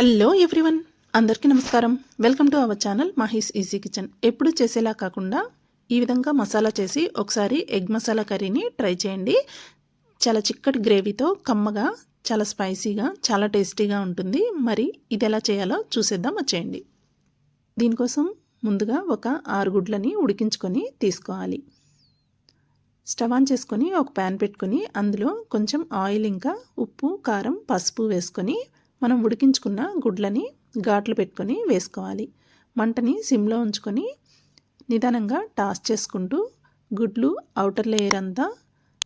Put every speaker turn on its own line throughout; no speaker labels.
Hello everyone అందరికీ నమస్కారం. Welcome to our channel Mahesh easy kitchen. ఎప్పుడు చేసేలా కాకుండా ఈ విధంగా మసాలా చేసి ఒకసారి ఎగ్ మసాలా కర్రీని ట్రై చేయండి. చాలా చిక్కటి గ్రేవీతో కమ్మగా చాలా స్పైసీగా చాలా టేస్టీగా ఉంటుంది. మరి ఇది ఎలా చేయాలో చూసేద్దాం వచ్చేయండి. దీనికోసం ముందుగా ఒక ఆరు గుడ్లని ఉడికించుకొని తీసుకోవాలి. స్టవ్ ఆన్ చేసుకొని ఒక ప్యాన్ పెట్టుకొని అందులో కొంచెం ఆయిల్ ఇంకా ఉప్పు కారం పసుపు వేసుకొని మనం ఉడికించుకున్న గుడ్లని ఘాట్లు పెట్టుకొని వేసుకోవాలి. మంటని సిమ్లో ఉంచుకొని నిదానంగా టాస్ చేసుకుంటూ గుడ్లు అవుటర్ లేయర్ అంతా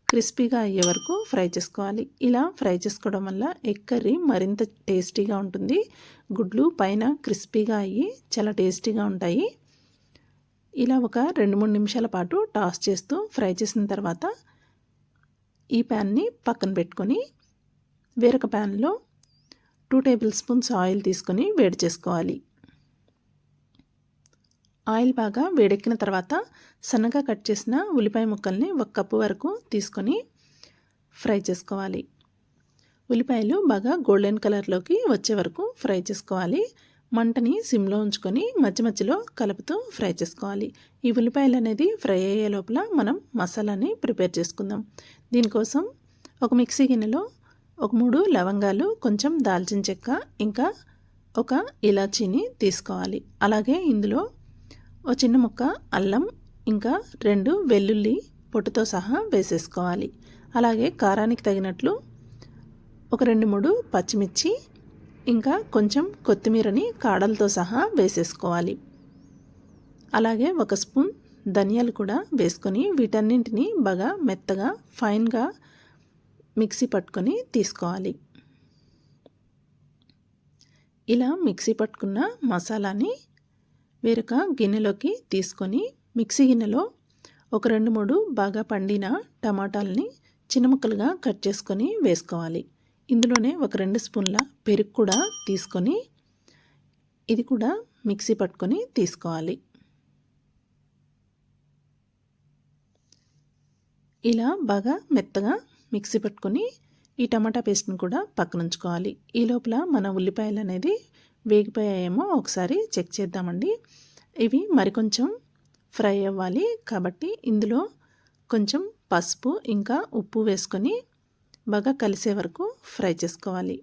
క్రిస్పీగా అయ్యే వరకు ఫ్రై చేసుకోవాలి. ఇలా ఫ్రై చేసుకోవడం వల్ల ఎగ్ కర్రీ మరింత టేస్టీగా ఉంటుంది. గుడ్లు పైన క్రిస్పీగా అయ్యి చాలా టేస్టీగా ఉంటాయి. ఇలా ఒక రెండు మూడు నిమిషాల పాటు టాస్ చేస్తూ ఫ్రై చేసిన తర్వాత ఈ ప్యాన్ని పక్కన పెట్టుకొని వేరొక ప్యాన్లో టూ టేబుల్ స్పూన్స్ ఆయిల్ తీసుకొని వేడి చేసుకోవాలి. ఆయిల్ బాగా వేడెక్కిన తర్వాత సన్నగా కట్ చేసిన ఉల్లిపాయ ముక్కల్ని ఒక కప్పు వరకు తీసుకొని ఫ్రై చేసుకోవాలి. ఉల్లిపాయలు బాగా గోల్డెన్ కలర్లోకి వచ్చే వరకు ఫ్రై చేసుకోవాలి. మంటని సిమ్లో ఉంచుకొని మధ్య మధ్యలో కలుపుతూ ఫ్రై చేసుకోవాలి. ఈ ఉల్లిపాయలు అనేది ఫ్రై అయ్యే లోపల మనం మసాలాని ప్రిపేర్ చేసుకుందాం. దీనికోసం ఒక మిక్సీ గిన్నెలో ఒక మూడు లవంగాలు కొంచెం దాల్చిన చెక్క ఇంకా ఒక ఇలాచీని తీసుకోవాలి. అలాగే ఇందులో ఒక చిన్న ముక్క అల్లం ఇంకా రెండు వెల్లుల్లి పొట్టుతో సహా వేసేసుకోవాలి. అలాగే కారానికి తగినట్లు ఒక రెండు మూడు పచ్చిమిర్చి ఇంకా కొంచెం కొత్తిమీరని కాడలతో సహా వేసేసుకోవాలి. అలాగే ఒక స్పూన్ ధనియాలు కూడా వేసుకొని వీటన్నింటినీ బాగా మెత్తగా ఫైన్గా మిక్సీ పట్టుకొని తీసుకోవాలి. ఇలా మిక్సీ పట్టుకున్న మసాలాని వేరొక గిన్నెలోకి తీసుకొని మిక్సీ గిన్నెలో ఒక రెండు మూడు బాగా పండిన టమాటాలని చిన్న ముక్కలుగా కట్ చేసుకొని వేసుకోవాలి. ఇందులోనే ఒక రెండు స్పూన్ల పెరుగు కూడా తీసుకొని ఇది కూడా మిక్సీ పట్టుకొని తీసుకోవాలి. ఇలా బాగా మెత్తగా మిక్సీ పట్టుకొని ఈ టమాటా పేస్ట్ని కూడా పక్కన ఉంచుకోవాలి ఈ లోపల మన ఉల్లిపాయలు అనేది వేగిపోయాయేమో ఒకసారి చెక్ చేద్దామండి. ఇవి మరికొంచెం ఫ్రై అవ్వాలి కాబట్టి ఇందులో కొంచెం పసుపు ఇంకా ఉప్పు వేసుకొని బాగా కలిసే వరకు ఫ్రై చేసుకోవాలి.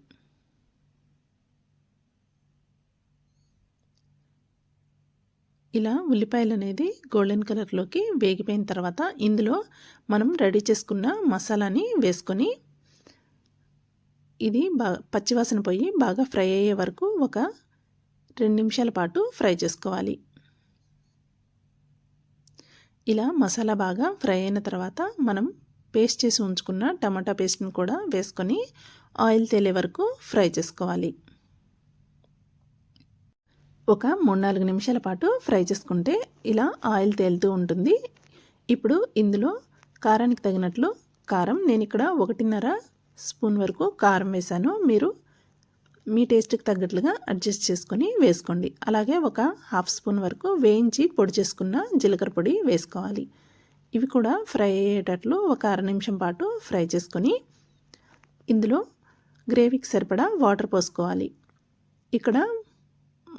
ఇలా ఉల్లిపాయలు అనేది గోల్డెన్ కలర్లోకి వేగిపోయిన తర్వాత ఇందులో మనం రెడీ చేసుకున్న మసాలాని వేసుకొని ఇది బాగా పచ్చివాసన పోయి బాగా ఫ్రై అయ్యే వరకు ఒక రెండు నిమిషాల పాటు ఫ్రై చేసుకోవాలి. ఇలా మసాలా బాగా ఫ్రై అయిన తర్వాత మనం పేస్ట్ చేసి ఉంచుకున్న టమాటా పేస్ట్ని కూడా వేసుకొని ఆయిల్ తేలే వరకు ఫ్రై చేసుకోవాలి. ఒక మూడు నాలుగు నిమిషాల పాటు ఫ్రై చేసుకుంటే ఇలా ఆయిల్ తేలుతూ ఉంటుంది. ఇప్పుడు ఇందులో కారానికి తగినట్లు కారం నేను ఇక్కడ ఒకటిన్నర స్పూన్ వరకు కారం వేసాను మీరు మీ టేస్ట్కి తగ్గట్లుగా అడ్జస్ట్ చేసుకొని వేసుకోండి. అలాగే ఒక హాఫ్ స్పూన్ వరకు వేయించి పొడి చేసుకున్న జీలకర్ర పొడి వేసుకోవాలి. ఇవి కూడా ఫ్రై అయ్యేటట్లు ఒక అర నిమిషం పాటు ఫ్రై చేసుకొని ఇందులో గ్రేవీకి సరిపడా వాటర్ పోసుకోవాలి. ఇక్కడ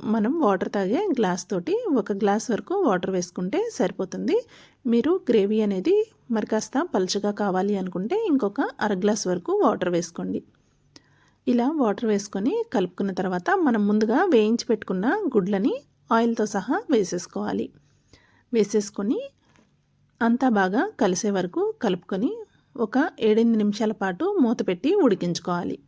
మనం వాటర్ తాగే గ్లాస్ తోటి ఒక గ్లాస్ వరకు వాటర్ వేసుకుంటే సరిపోతుంది. మీరు గ్రేవీ అనేది మరి కాస్త పలుచగా కావాలి అనుకుంటే ఇంకొక అర గ్లాస్ వరకు వాటర్ వేసుకోండి. ఇలా వాటర్ వేసుకొని కలుపుకున్న తర్వాత మనం ముందుగా వేయించి పెట్టుకున్న గుడ్లని ఆయిల్తో సహా వేసేసుకోవాలి. వేసేసుకొని అంతా బాగా కలిసే వరకు కలుపుకొని ఒక ఏడెనిమిది నిమిషాల పాటు మూత పెట్టి ఉడికించుకోవాలి.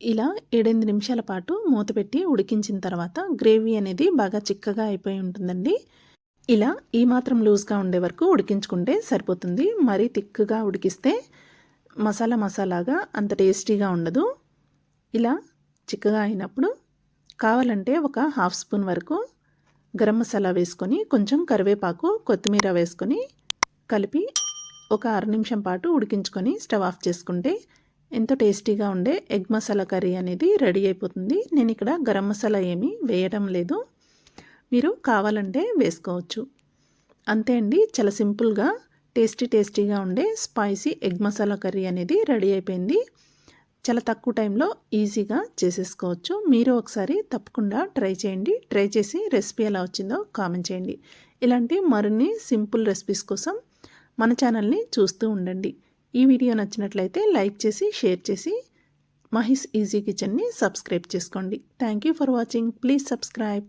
ఇలా ఏడెనిమిది నిమిషాల పాటు మూత పెట్టి ఉడికించిన తర్వాత గ్రేవీ అనేది బాగా చిక్కగా అయిపోయి ఉంటుందండి. ఇలా ఈ మాత్రం లూజ్గా ఉండే వరకు ఉడికించుకుంటే సరిపోతుంది. మరీ తిక్కుగా ఉడికిస్తే మసాలా మసాలాగా అంత టేస్టీగా ఉండదు. ఇలా చిక్కగా అయినప్పుడు కావాలంటే ఒక హాఫ్ స్పూన్ వరకు గరం మసాలా వేసుకొని కొంచెం కరివేపాకు కొత్తిమీర వేసుకొని కలిపి ఒక అర నిమిషం పాటు ఉడికించుకొని స్టవ్ ఆఫ్ చేసుకుంటే ఎంతో టేస్టీగా ఉండే ఎగ్ మసాలా కర్రీ అనేది రెడీ అయిపోతుంది. నేను ఇక్కడ గరం మసాలా ఏమీ వేయడం లేదు. మీరు కావాలంటే వేసుకోవచ్చు. అంతే అండి చాలా సింపుల్గా టేస్టీ టేస్టీగా ఉండే స్పైసీ ఎగ్ మసాలా కర్రీ అనేది రెడీ అయిపోయింది. చాలా తక్కువ టైంలో ఈజీగా చేసేసుకోవచ్చు. మీరు ఒకసారి తప్పకుండా ట్రై చేయండి. ట్రై చేసి రెసిపీ ఎలా వచ్చిందో కామెంట్ చేయండి. ఇలాంటి మరిన్ని సింపుల్ రెసిపీస్ కోసం మన ఛానల్ని చూస్తూ ఉండండి. ఈ వీడియో నచ్చినట్లయితే లైక్ చేసి షేర్ చేసి మహిస్ ఈజీ కిచెన్ని సబ్స్క్రైబ్ చేసుకోండి. Thank you for watching. Please subscribe.